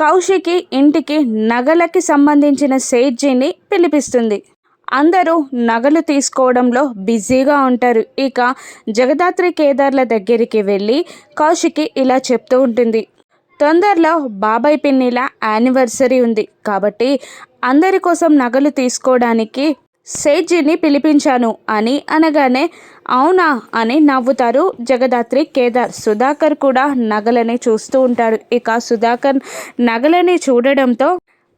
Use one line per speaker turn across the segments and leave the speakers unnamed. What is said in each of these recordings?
కౌశికి ఇంటికి నగలకి సంబంధించిన సేట్జీని పిలిపిస్తుంది. అందరూ నగలు తీసుకోవడంలో బిజీగా ఉంటారు. ఇక జగదాత్రి కేదార్ల దగ్గరికి వెళ్ళి కౌశికి ఇలా చెప్తూ ఉంటుంది. తొందరలో బాబాయ్ పిన్నిల యానివర్సరీ ఉంది. కాబట్టి అందరి కోసం నగలు తీసుకోవడానికి సేట్జీని పిలిపించాను అని అనగానే అవునా అని నవ్వుతారు జగదాత్రి కేదార్ సుధాకర్ కూడా నగలని చూస్తూ ఉంటాడు ఇక సుధాకర్ నగలని చూడడంతో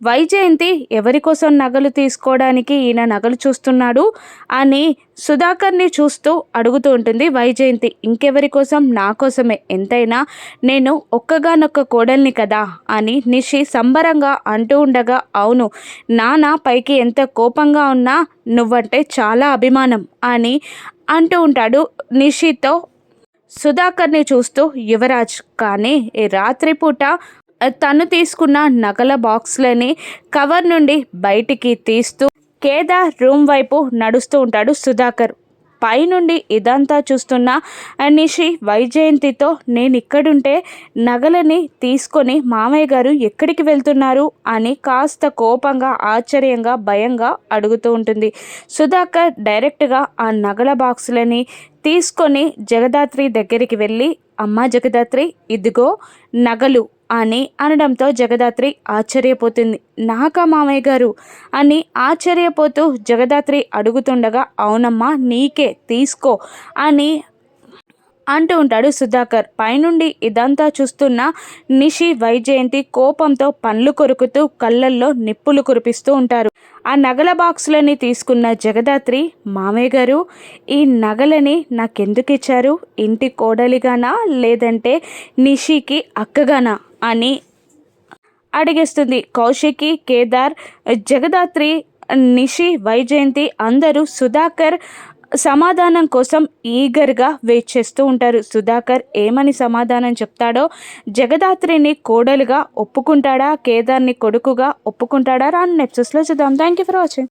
వైజయంతి ఎవరి కోసం నగలు తీసుకోవడానికి ఈయన నగలు చూస్తున్నాడు అని సుధాకర్ని చూస్తూ అడుగుతూ ఉంటుంది వైజయంతి ఇంకెవరి కోసం? నా కోసమే. ఎంతైనా నేను ఒక్కగానొక్క కోడల్ని కదా అని నిషి సంబరంగా అంటూ ఉండగా అవును నాన్న పైకి ఎంత కోపంగా ఉన్నా నువ్వంటే చాలా అభిమానం అని అంటూ ఉంటాడు నిషితో సుధాకర్ని చూస్తూ యువరాజ్ కానీ రాత్రిపూట తను తీసుకున్న నగల బాక్స్లని కవర్ నుండి బయటికి తీస్తూ కేదార్ రూమ్ వైపు నడుస్తూ ఉంటాడు సుధాకర్. పైనుండి ఇదంతా చూస్తున్న నిషి వైజయంతితో నేను ఇక్కడుంటే నగలని తీసుకొని మామయ్య గారు ఎక్కడికి వెళ్తున్నారు? అని కాస్త కోపంగా ఆశ్చర్యంగా భయంగా అడుగుతూ ఉంటుంది. సుధాకర్ డైరెక్ట్గా ఆ నగల బాక్సులని తీసుకొని జగదాత్రి దగ్గరికి వెళ్ళి అమ్మ జగదాత్రి ఇదిగో నగలు. అని అనడంతో జగదాత్రి ఆశ్చర్యపోతుంది. నాకా మామయ్య గారు? అని ఆశ్చర్యపోతూ జగదాత్రి అడుగుతుండగా అవునమ్మా నీకే తీసుకో అని అంటూ ఉంటాడు సుధాకర్. పైనుండి ఇదంతా చూస్తున్న నిషి వైజయంతి కోపంతో పండ్లు కొరుకుతూ కళ్ళల్లో నిప్పులు కురిపిస్తూ ఉంటారు. ఆ నగల బాక్సులని తీసుకున్న జగదాత్రి మామయ్య గారు ఈ నగలని నాకెందుకు ఇచ్చారు? ఇంటి కోడలిగానా? లేదంటే నిషికి అక్కగానా? అని అడిగేస్తుంది. కౌశికి కేదార్ జగదాత్రి నిషి వైజయంతి అందరూ సుధాకర్ సమాధానం కోసం ఈగర్గా వెయిట్ చేస్తూ ఉంటారు. సుధాకర్ ఏమని సమాధానం చెప్తాడో జగదాత్రిని కోడలుగా ఒప్పుకుంటాడా? కేదార్ని కొడుకుగా ఒప్పుకుంటాడా? రాను నెప్సెస్లో చూద్దాం. Thank you for watching